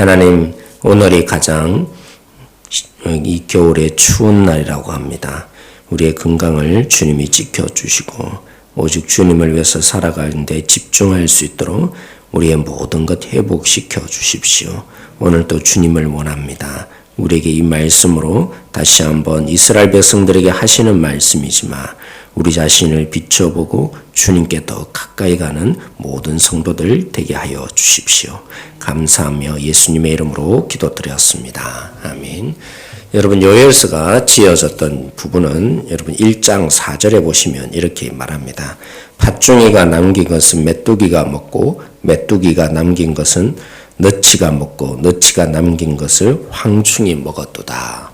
하나님, 오늘이 가장 이 겨울의 추운 날이라고 합니다. 우리의 건강을 주님이 지켜주시고, 오직 주님을 위해서 살아가는데 집중할 수 있도록 우리의 모든 것 회복시켜 주십시오. 오늘도 주님을 원합니다. 우리에게 이 말씀으로 다시 한번 이스라엘 백성들에게 하시는 말씀이지만 우리 자신을 비춰보고 주님께 더 가까이 가는 모든 성도들 되게 하여 주십시오. 감사하며 예수님의 이름으로 기도드렸습니다. 아멘. 여러분 요엘서가 지어졌던 부분은 여러분 1장 4절에 보시면 이렇게 말합니다. 팥중이가 남긴 것은 메뚜기가 먹고 메뚜기가 남긴 것은 너치가 먹고 너치가 남긴 것을 황충이 먹었도다.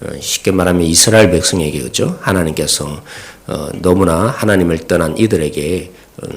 어, 쉽게 말하면 이스라엘 백성에게 그죠? 하나님께서 어, 너무나 하나님을 떠난 이들에게 어,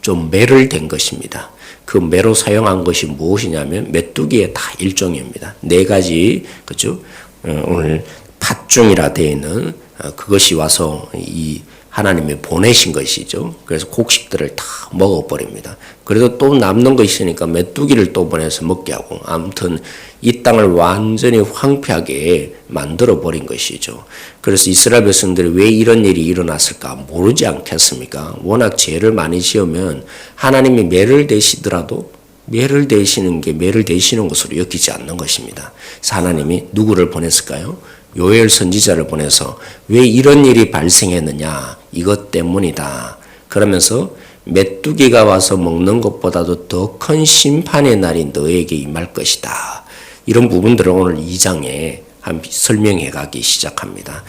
좀 매를 댄 것입니다. 그 매로 사용한 것이 무엇이냐면 메뚜기의 다 일종입니다. 네 가지 그죠? 오늘 팥중이라 되어 있는 그것이 와서 이 하나님이 보내신 것이죠. 그래서 곡식들을 다 먹어버립니다. 그래도 또 남는 거 있으니까 메뚜기를 또 보내서 먹게 하고 아무튼 이 땅을 완전히 황폐하게 만들어 버린 것이죠. 그래서 이스라엘 백성들이 왜 이런 일이 일어났을까 모르지 않겠습니까? 워낙 죄를 많이 지으면 하나님이 매를 대시더라도 매를 대시는 게 매를 대시는 것으로 여기지 않는 것입니다. 하나님이 누구를 보냈을까요? 요엘 선지자를 보내서 왜 이런 일이 발생했느냐 이것 때문이다. 그러면서 메뚜기가 와서 먹는 것보다도 더 큰 심판의 날이 너에게 임할 것이다. 이런 부분들을 오늘 2장에 한 설명해 가기 시작합니다.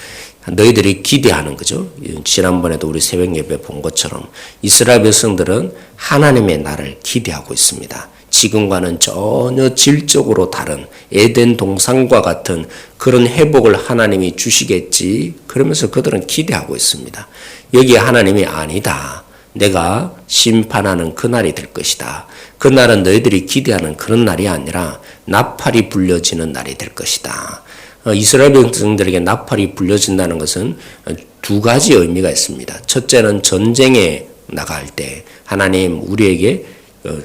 너희들이 기대하는 거죠. 지난번에도 우리 새벽 예배 본 것처럼 이스라엘 백성들은 하나님의 날을 기대하고 있습니다. 지금과는 전혀 질적으로 다른 에덴 동산과 같은 그런 회복을 하나님이 주시겠지. 그러면서 그들은 기대하고 있습니다. 여기에 하나님이 아니다. 내가 심판하는 그날이 될 것이다. 그날은 너희들이 기대하는 그런 날이 아니라 나팔이 불려지는 날이 될 것이다. 어, 이스라엘 백성들에게 나팔이 불려진다는 것은 두 가지 의미가 있습니다. 첫째는 전쟁에 나갈 때 하나님 우리에게 어,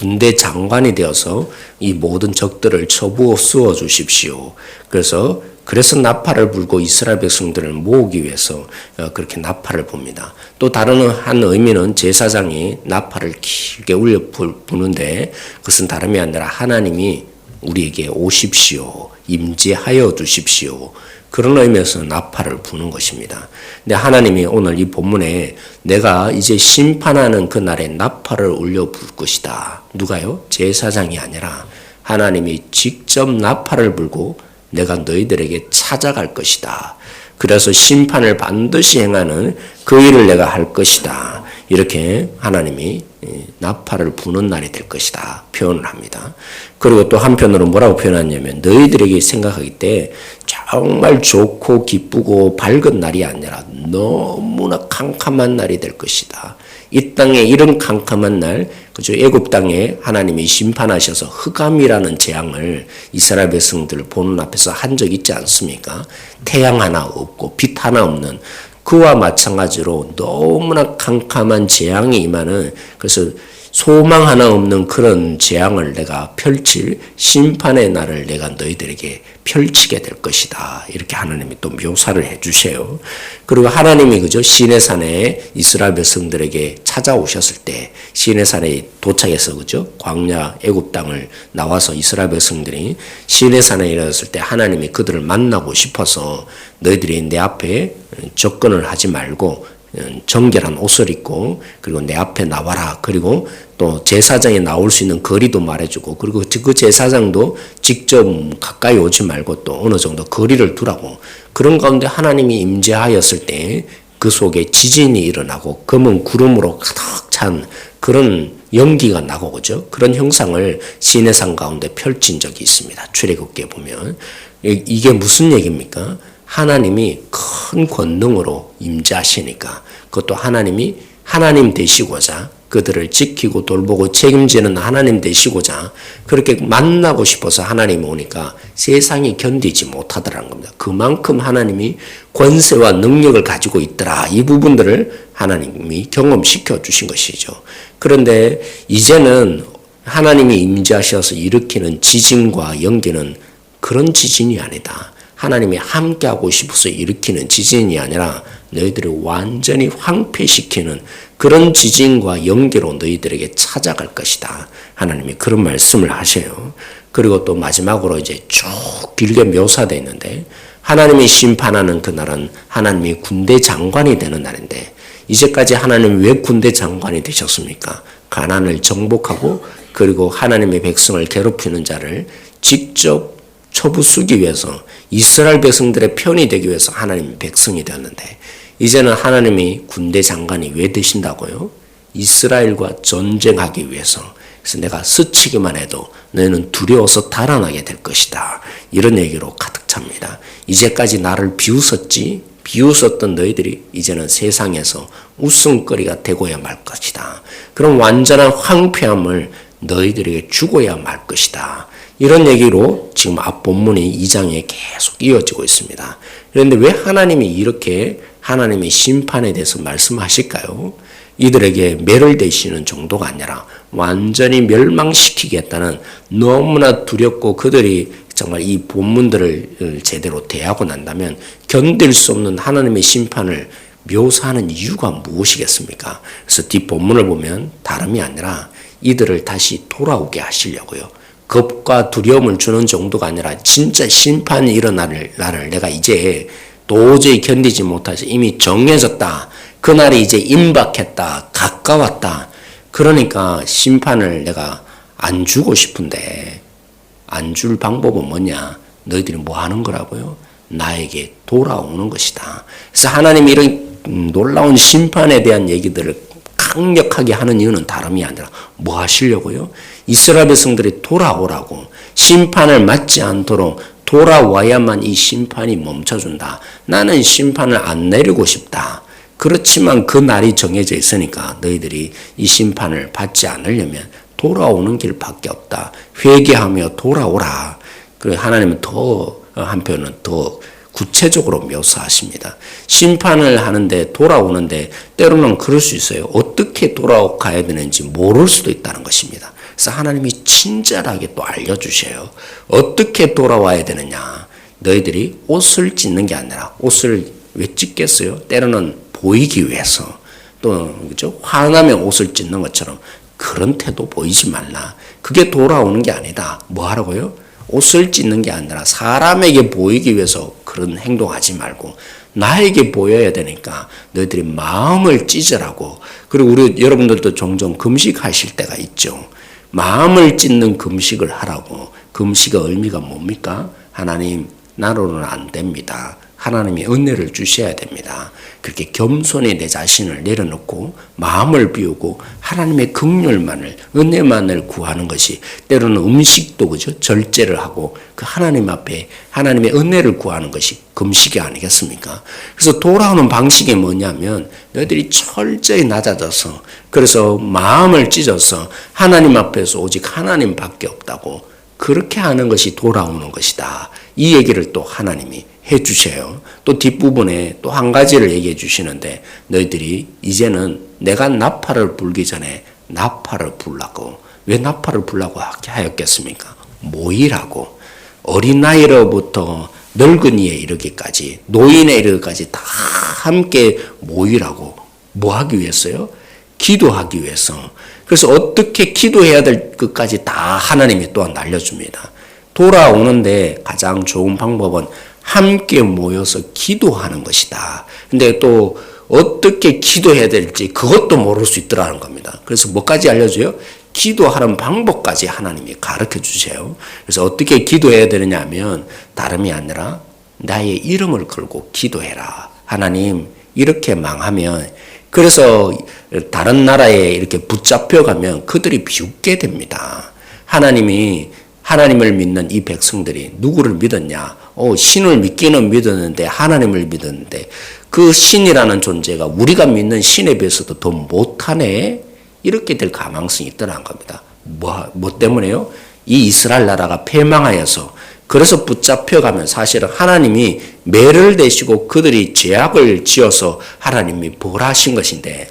군대 장관이 되어서 이 모든 적들을 쳐부어 쏘아 주십시오. 그래서 그래서 나팔을 불고 이스라엘 백성들을 모으기 위해서 어, 그렇게 나팔을 봅니다. 또 다른 한 의미는 제사장이 나팔을 길게 울려 부는데 그것은 다름이 아니라 하나님이 우리에게 오십시오. 임재하여 주십시오. 그런 의미에서 나팔을 부는 것입니다. 근데 하나님이 오늘 이 본문에 내가 이제 심판하는 그날에 나팔을 울려 불 것이다. 누가요? 제사장이 아니라 하나님이 직접 나팔을 불고 내가 너희들에게 찾아갈 것이다. 그래서 심판을 반드시 행하는 그 일을 내가 할 것이다. 이렇게 하나님이 나팔을 부는 날이 될 것이다. 표현을 합니다. 그리고 또 한편으로 뭐라고 표현하냐면 너희들에게 생각하기 때 정말 좋고 기쁘고 밝은 날이 아니라 너무나 캄캄한 날이 될 것이다. 이 땅에 이런 캄캄한 날, 그죠? 애굽 땅에 하나님이 심판하셔서 흑암이라는 재앙을 이스라엘 백성들 보는 앞에서 한 적 있지 않습니까? 태양 하나 없고 빛 하나 없는 그와 마찬가지로 너무나 캄캄한 재앙이 임하는 그래서 소망 하나 없는 그런 재앙을 내가 펼칠 심판의 날을 내가 너희들에게 펼치게 될 것이다. 이렇게 하나님이 또 묘사를 해 주세요. 그리고 하나님이 그죠? 시내산에 이스라엘 백성들에게 찾아오셨을 때 시내산에 도착해서 그죠? 광야 애굽 땅을 나와서 이스라엘 백성들이 시내산에 이르렀을 때 하나님이 그들을 만나고 싶어서 너희들이 내 앞에 접근을 하지 말고 정결한 옷을 입고 그리고 내 앞에 나와라. 그리고 또 제사장에 나올 수 있는 거리도 말해주고 그리고 그 제사장도 직접 가까이 오지 말고 또 어느 정도 거리를 두라고 그런 가운데 하나님이 임재하였을 때 그 속에 지진이 일어나고 검은 구름으로 가득 찬 그런 연기가 나고 그죠? 그런 형상을 시내산 가운데 펼친 적이 있습니다. 출애굽기에 보면 이게 무슨 얘기입니까? 하나님이 큰 권능으로 임재하시니까 그것도 하나님이 하나님 되시고자 그들을 지키고 돌보고 책임지는 하나님 되시고자 그렇게 만나고 싶어서 하나님이 오니까 세상이 견디지 못하더라는 겁니다. 그만큼 하나님이 권세와 능력을 가지고 있더라. 이 부분들을 하나님이 경험시켜 주신 것이죠. 그런데 이제는 하나님이 임재하셔서 일으키는 지진과 연기는 그런 지진이 아니다. 하나님이 함께하고 싶어서 일으키는 지진이 아니라 너희들을 완전히 황폐시키는 그런 지진과 연기로 너희들에게 찾아갈 것이다. 하나님이 그런 말씀을 하셔요. 그리고 또 마지막으로 이제 쭉 길게 묘사되어 있는데 하나님이 심판하는 그날은 하나님이 군대 장관이 되는 날인데 이제까지 하나님 왜 군대 장관이 되셨습니까? 가난을 정복하고 그리고 하나님의 백성을 괴롭히는 자를 직접 처부수기 위해서 이스라엘 백성들의 편이 되기 위해서 하나님 백성이 되었는데 이제는 하나님이 군대 장관이 왜 되신다고요? 이스라엘과 전쟁하기 위해서. 그래서 내가 스치기만 해도 너희는 두려워서 달아나게 될 것이다. 이런 얘기로 가득 찹니다. 이제까지 나를 비웃었지? 비웃었던 너희들이 이제는 세상에서 웃음거리가 되고야 말 것이다. 그럼 완전한 황폐함을 너희들에게 주고야 말 것이다. 이런 얘기로 지금 앞 본문이 2장에 계속 이어지고 있습니다. 그런데 왜 하나님이 이렇게 하나님의 심판에 대해서 말씀하실까요? 이들에게 매를 대시는 정도가 아니라 완전히 멸망시키겠다는 너무나 두렵고 그들이 정말 이 본문들을 제대로 대하고 난다면 견딜 수 없는 하나님의 심판을 묘사하는 이유가 무엇이겠습니까? 그래서 뒷 본문을 보면 다름이 아니라 이들을 다시 돌아오게 하시려고요. 겁과 두려움을 주는 정도가 아니라 진짜 심판이 일어날 날을 내가 이제 도저히 견디지 못해서 이미 정해졌다. 그날이 이제 임박했다. 가까웠다. 그러니까 심판을 내가 안 주고 싶은데 안 줄 방법은 뭐냐? 너희들이 뭐 하는 거라고요? 나에게 돌아오는 것이다. 그래서 하나님이 이런 놀라운 심판에 대한 얘기들을 강력하게 하는 이유는 다름이 아니라 뭐 하시려고요? 이스라엘 백성들이 돌아오라고 심판을 맞지 않도록 돌아와야만 이 심판이 멈춰준다. 나는 심판을 안 내리고 싶다. 그렇지만 그 날이 정해져 있으니까 너희들이 이 심판을 받지 않으려면 돌아오는 길밖에 없다. 회개하며 돌아오라. 그리고 하나님은 더 한편은 더 구체적으로 묘사하십니다. 심판을 하는데 돌아오는데 때로는 그럴 수 있어요. 어떻게 돌아가야 되는지 모를 수도 있다는 것입니다. 그래서 하나님이 친절하게 또 알려주셔요. 어떻게 돌아와야 되느냐. 너희들이 옷을 찢는 게 아니라 옷을 왜 찢겠어요? 때로는 보이기 위해서 또 그죠? 화나면 옷을 찢는 것처럼 그런 태도 보이지 말라. 그게 돌아오는 게 아니다. 뭐 하라고요? 옷을 찢는 게 아니라 사람에게 보이기 위해서 그런 행동하지 말고 나에게 보여야 되니까 너희들이 마음을 찢으라고 그리고 우리 여러분들도 종종 금식하실 때가 있죠. 마음을 찢는 금식을 하라고 금식의 의미가 뭡니까? 하나님 나로는 안 됩니다. 하나님이 은혜를 주셔야 됩니다. 그렇게 겸손히 내 자신을 내려놓고 마음을 비우고 하나님의 극률만을 은혜만을 구하는 것이 때로는 음식도 그죠 절제를 하고 그 하나님 앞에 하나님의 은혜를 구하는 것이 금식이 아니겠습니까? 그래서 돌아오는 방식이 뭐냐면 너희들이 철저히 낮아져서 그래서 마음을 찢어서 하나님 앞에서 오직 하나님밖에 없다고 그렇게 하는 것이 돌아오는 것이다. 이 얘기를 또 하나님이 해 주셔요. 또 뒷부분에 또 한 가지를 얘기해 주시는데 너희들이 이제는 내가 나팔을 불기 전에 나팔을 불라고 왜 나팔을 불라고 하였겠습니까? 모이라고 어린아이로부터 늙은이에 이르기까지 노인에 이르기까지 다 함께 모이라고 뭐 하기 위해서요? 기도하기 위해서. 그래서 어떻게 기도해야 될 것까지 다 하나님이 또한 알려줍니다. 돌아오는데 가장 좋은 방법은 함께 모여서 기도하는 것이다. 근데 또 어떻게 기도해야 될지 그것도 모를 수 있더라는 겁니다. 그래서 뭐까지 알려줘요? 기도하는 방법까지 하나님이 가르쳐 주세요. 그래서 어떻게 기도해야 되느냐 하면 다름이 아니라 나의 이름을 걸고 기도해라. 하나님, 이렇게 망하면 그래서 다른 나라에 이렇게 붙잡혀 가면 그들이 비웃게 됩니다. 하나님이 하나님을 믿는 이 백성들이 누구를 믿었냐? 어, 신을 믿기는 믿었는데 하나님을 믿었는데 그 신이라는 존재가 우리가 믿는 신에 비해서도 더 못하네. 이렇게 될 가능성이 있더라는 겁니다. 뭐, 뭐 때문에요? 이 이스라엘 나라가 패망하여서 그래서 붙잡혀가면 사실은 하나님이 매를 대시고 그들이 죄악을 지어서 하나님이 벌하신 것인데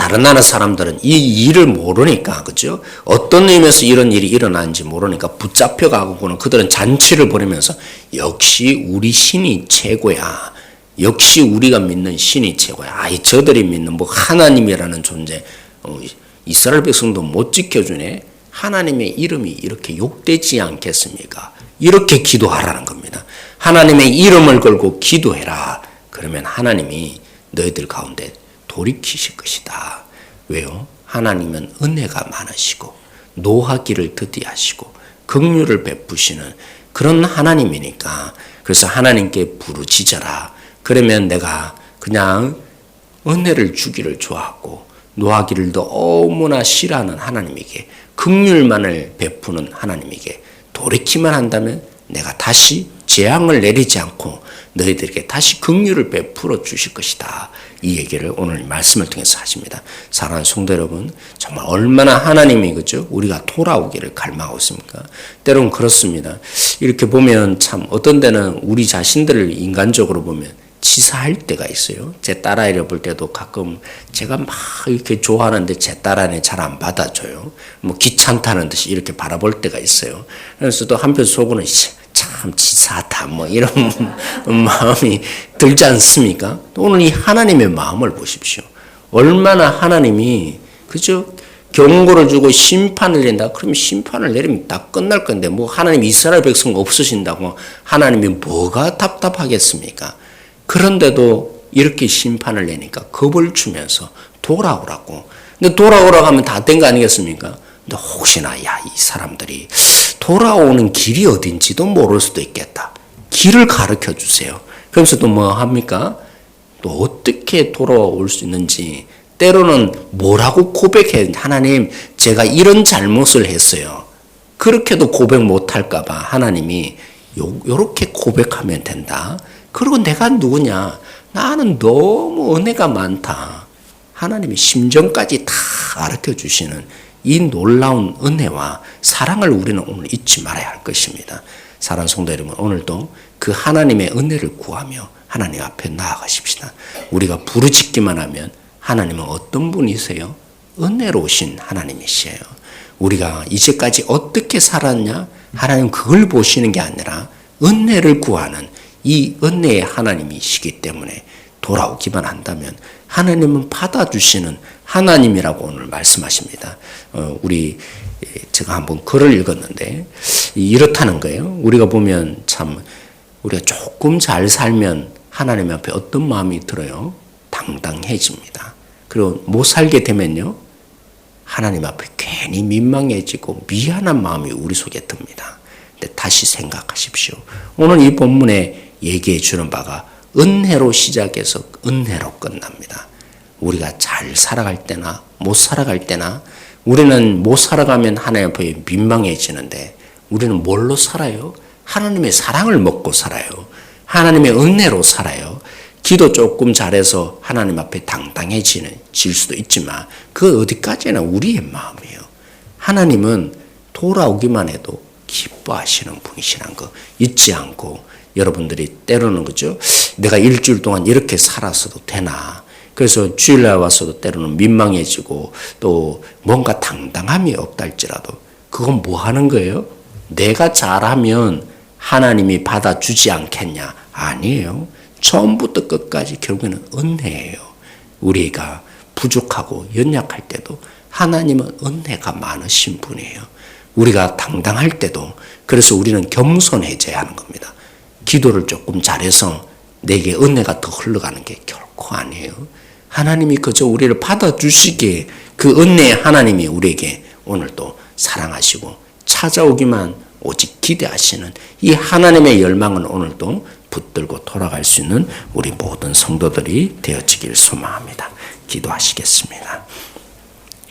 다른 나라 사람들은 이 일을 모르니까 그죠? 어떤 의미에서 이런 일이 일어나는지 모르니까 붙잡혀 가고는 그들은 잔치를 벌이면서 역시 우리 신이 최고야. 역시 우리가 믿는 신이 최고야. 아이 저들이 믿는 뭐 하나님이라는 존재 어, 이스라엘 백성도 못 지켜주네. 하나님의 이름이 이렇게 욕되지 않겠습니까? 이렇게 기도하라는 겁니다. 하나님의 이름을 걸고 기도해라. 그러면 하나님이 너희들 가운데 돌이키실 것이다. 왜요? 하나님은 은혜가 많으시고 노하기를 드디하시고 긍휼을 베푸시는 그런 하나님이니까 그래서 하나님께 부르짖어라. 그러면 내가 그냥 은혜를 주기를 좋아하고 노하기를 너무나 싫어하는 하나님에게 긍휼만을 베푸는 하나님에게 돌이키만 한다면 내가 다시 재앙을 내리지 않고 너희들에게 다시 긍휼을 베풀어 주실 것이다. 이 얘기를 오늘 말씀을 통해서 하십니다. 사랑하는 성도 여러분, 정말 얼마나 하나님이 그죠? 우리가 돌아오기를 갈망하고 있습니까? 때론 그렇습니다. 이렇게 보면 참 어떤 데는 우리 자신들을 인간적으로 보면 치사할 때가 있어요. 제 딸아이를 볼 때도 가끔 제가 막 이렇게 좋아하는데 제 딸아이는 잘 안 받아줘요. 뭐 귀찮다는 듯이 이렇게 바라볼 때가 있어요. 그래서 또 한편 속으로는 참 치사하다 뭐 이런 마음이 들지 않습니까? 오늘 이 하나님의 마음을 보십시오. 얼마나 하나님이 그죠? 경고를 주고 심판을 낸다. 그러면 심판을 내리면 다 끝날 건데 뭐 하나님 이스라엘 백성 없으신다고 하나님이 뭐가 답답하겠습니까? 그런데도 이렇게 심판을 내니까 겁을 주면서 돌아오라고. 근데 돌아오라고 하면 다 된 거 아니겠습니까? 근데 혹시나 야 이 사람들이 돌아오는 길이 어딘지도 모를 수도 있겠다. 길을 가르쳐 주세요. 그러면서 또 뭐 합니까? 또 어떻게 돌아올 수 있는지 때로는 뭐라고 고백해 하나님 제가 이런 잘못을 했어요. 그렇게도 고백 못할까봐 하나님이 요, 요렇게 고백하면 된다. 그리고 내가 누구냐? 나는 너무 은혜가 많다. 하나님의 심정까지 다 가르쳐 주시는 이 놀라운 은혜와 사랑을 우리는 오늘 잊지 말아야 할 것입니다. 사랑 성도 여러분, 오늘도 그 하나님의 은혜를 구하며 하나님 앞에 나아가십시다. 우리가 부르짖기만 하면 하나님은 어떤 분이세요? 은혜로우신 하나님이시에요. 우리가 이제까지 어떻게 살았냐? 하나님 그걸 보시는 게 아니라 은혜를 구하는 이 은혜의 하나님이시기 때문에 돌아오기만 한다면 하나님은 받아주시는 하나님이라고 오늘 말씀하십니다. 어, 우리 제가 한번 글을 읽었는데 이렇다는 거예요. 우리가 보면 참 우리가 조금 잘 살면 하나님 앞에 어떤 마음이 들어요? 당당해집니다. 그리고 못 살게 되면요. 하나님 앞에 괜히 민망해지고 미안한 마음이 우리 속에 듭니다. 근데 다시 생각하십시오. 오늘 이 본문에 얘기해 주는 바가 은혜로 시작해서 은혜로 끝납니다. 우리가 잘 살아갈 때나 못 살아갈 때나 우리는 못 살아가면 하나님 앞에 민망해지는데 우리는 뭘로 살아요? 하나님의 사랑을 먹고 살아요. 하나님의 은혜로 살아요. 기도 조금 잘해서 하나님 앞에 당당해지는 질 수도 있지만 그 어디까지나 우리의 마음이에요. 하나님은 돌아오기만 해도 기뻐하시는 분이시란 거 잊지 않고 여러분들이 때로는 그죠? 내가 일주일 동안 이렇게 살았어도 되나? 그래서 주일날 와서도 때로는 민망해지고 또 뭔가 당당함이 없다 할지라도 그건 뭐 하는 거예요? 내가 잘하면 하나님이 받아주지 않겠냐? 아니에요. 처음부터 끝까지 결국에는 은혜예요. 우리가 부족하고 연약할 때도 하나님은 은혜가 많으신 분이에요. 우리가 당당할 때도 그래서 우리는 겸손해져야 하는 겁니다. 기도를 조금 잘해서 내게 은혜가 더 흘러가는 게 결코 아니에요. 하나님이 그저 우리를 받아주시기에 그 은혜의 하나님이 우리에게 오늘도 사랑하시고 찾아오기만 오직 기대하시는 이 하나님의 열망은 오늘도 붙들고 돌아갈 수 있는 우리 모든 성도들이 되어지길 소망합니다. 기도하시겠습니다.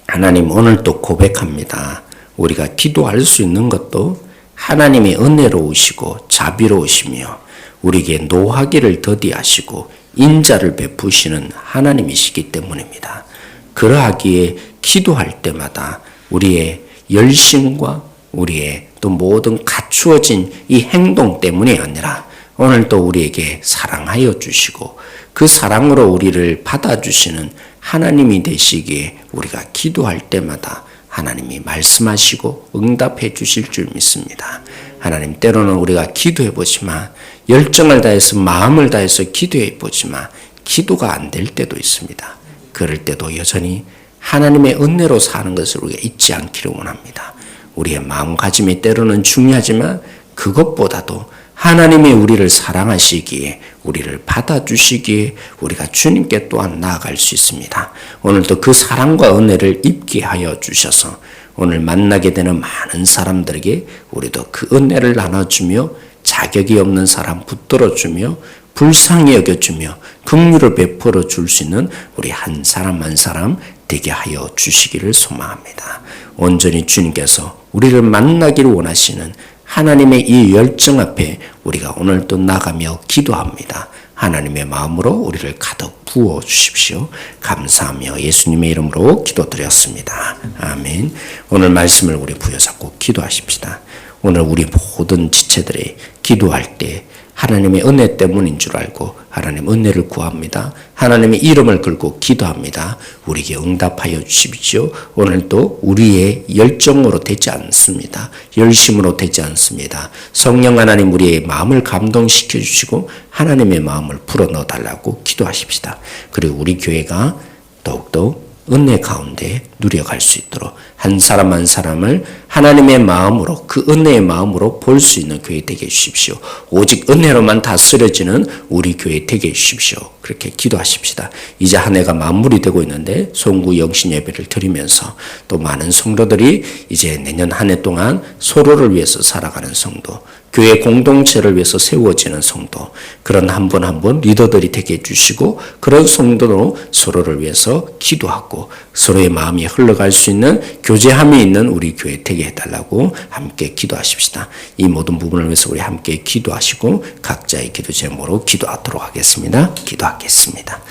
하나님 오늘도 고백합니다. 우리가 기도할 수 있는 것도 하나님의 은혜로우시고 자비로우시며 우리에게 노하기를 더디하시고 인자를 베푸시는 하나님이시기 때문입니다. 그러하기에 기도할 때마다 우리의 열심과 우리의 또 모든 갖추어진 이 행동 때문이 아니라 오늘도 우리에게 사랑하여 주시고 그 사랑으로 우리를 받아주시는 하나님이 되시기에 우리가 기도할 때마다 하나님이 말씀하시고 응답해 주실 줄 믿습니다. 하나님 때로는 우리가 기도해 보지만 열정을 다해서 마음을 다해서 기도해 보지만 기도가 안 될 때도 있습니다. 그럴 때도 여전히 하나님의 은혜로 사는 것을 우리가 잊지 않기를 원합니다. 우리의 마음가짐이 때로는 중요하지만 그것보다도 하나님이 우리를 사랑하시기에 우리를 받아주시기에 우리가 주님께 또한 나아갈 수 있습니다. 오늘도 그 사랑과 은혜를 입게 하여 주셔서 오늘 만나게 되는 많은 사람들에게 우리도 그 은혜를 나눠주며 자격이 없는 사람 붙들어주며 불쌍히 여겨주며 긍휼을 베풀어 줄 수 있는 우리 한 사람 한 사람 되게 하여 주시기를 소망합니다. 온전히 주님께서 우리를 만나기를 원하시는 하나님의 이 열정 앞에 우리가 오늘도 나가며 기도합니다. 하나님의 마음으로 우리를 가득 부어 주십시오. 감사하며 예수님의 이름으로 기도드렸습니다. 아멘. 오늘 말씀을 우리 부여잡고 기도하십시다. 오늘 우리 모든 지체들이 기도할 때 하나님의 은혜 때문인 줄 알고 하나님 은혜를 구합니다. 하나님의 이름을 걸고 기도합니다. 우리에게 응답하여 주십시오. 오늘도 우리의 열정으로 되지 않습니다. 열심으로 되지 않습니다. 성령 하나님 우리의 마음을 감동시켜 주시고 하나님의 마음을 불어 넣어 달라고 기도하십시다. 그리고 우리 교회가 더욱더 은혜 가운데 누려갈 수 있도록 한 사람 한 사람을 하나님의 마음으로 그 은혜의 마음으로 볼 수 있는 교회 되게 해주십시오. 오직 은혜로만 다스려지는 우리 교회 되게 해주십시오. 그렇게 기도하십시다. 이제 한 해가 마무리 되고 있는데 송구 영신 예배를 드리면서 또 많은 성도들이 이제 내년 한 해 동안 서로를 위해서 살아가는 성도 교회 공동체를 위해서 세워지는 성도, 그런 한 분 한 분 리더들이 되게 해주시고, 그런 성도로 서로를 위해서 기도하고, 서로의 마음이 흘러갈 수 있는 교제함이 있는 우리 교회 되게 해달라고 함께 기도하십시다. 이 모든 부분을 위해서 우리 함께 기도하시고, 각자의 기도 제목으로 기도하도록 하겠습니다. 기도하겠습니다.